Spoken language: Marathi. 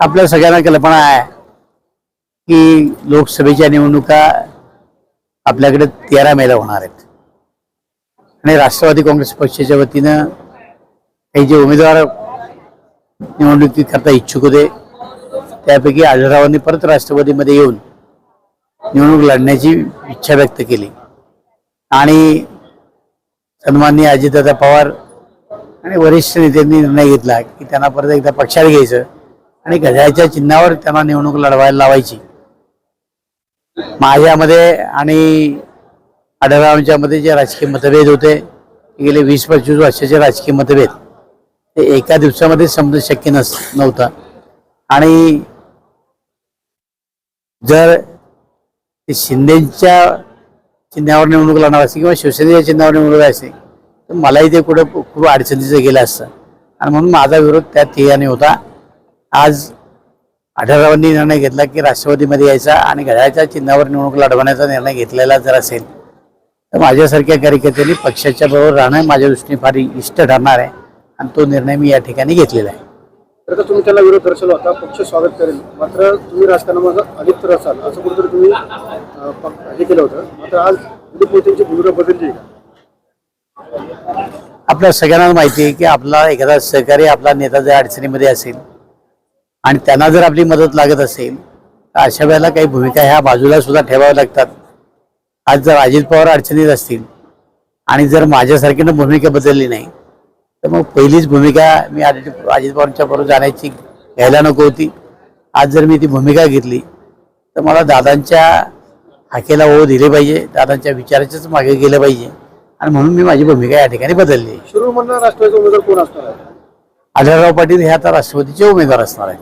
आपल्या सगळ्यांना कल्पना आहे की लोकसभेच्या निवडणुका आपल्याकडे तेरा मेला होणार आहेत. आणि राष्ट्रवादी काँग्रेस पक्षाच्या वतीनं काही जे उमेदवार निवडणुकीकरता इच्छुक होते त्यापैकी आढळरावांनी परत राष्ट्रवादीमध्ये येऊन निवडणूक लढण्याची इच्छा व्यक्त केली. आणि सन्माननीय अजितदादा पवार आणि वरिष्ठ नेत्यांनी निर्णय घेतला की त्यांना परत एकदा पक्षात घ्यायचं आणि घड्याळच्या चिन्हावर त्यांना निवडणूक लढवायला लावायची. माझ्यामध्ये आणि आढळरावांच्या मध्ये जे राजकीय मतभेद होते गेले वीस पंचवीस वर्षाचे राजकीय मतभेद ते एका दिवसामध्ये समजणं शक्य नस नव्हतं. आणि जर ते शिंदेच्या चिन्हावर निवडणूक लढणार असते किंवा शिवसेनेच्या चिन्हावर निवडणूक असते तर मलाही ते कुठं खूप अडचणीचं गेलं असतं. आणि म्हणून माझा विरोध त्या ठिकाणी होता. आज आढळरावांनी निर्णय घेतला की राष्ट्रवादीमध्ये यायचा आणि घड्याळच्या चिन्हावर निवडणूक लढवण्याचा निर्णय घेतलेला जर असेल तर माझ्यासारख्या कार्यकर्त्यांनी पक्षाच्या बरोबर राहणं माझ्या दृष्टीने फार इष्ट ठरणार आहे. आणि तो निर्णय मी या ठिकाणी घेतलेला आहे. तर तुम्ही त्याला विरोध दर्शवला होता पक्ष स्वागत करेल. मात्र तुम्ही राजकारणामध्ये अलिप्त असाल असं कुठेतरी तुम्ही हे केलं होतं. मात्र आज दिलीप मोदींची भूमिका बदलली का? आपल्या सगळ्यांना माहिती आहे की आपला एखादा सहकारी आपला नेता जर अडचणीमध्ये असेल आणि त्यांना जर आपली मदत लागत असेल तर अशा वेळेला काही भूमिका ह्या बाजूला सुद्धा ठेवाव्या लागतात. आज जर अजित पवार अडचणीत असतील आणि जर माझ्यासारखीनं भूमिका बदलली नाही तर मग पहिलीच भूमिका मी अजित अजित पवारांच्या बरोबर जाण्याची घ्यायला नको होती. आज जर मी ती भूमिका घेतली तर मला दादांच्या हाकेला ओढ दिली पाहिजे दादांच्या विचाराच्याच मागे गेलं पाहिजे. आणि म्हणून मी माझी भूमिका या ठिकाणी बदलली. राष्ट्रवादीचा उमेदवार कोण असणार आहे? आढळराव पाटील हे आता राष्ट्रवादीचे उमेदवार असणार आहेत.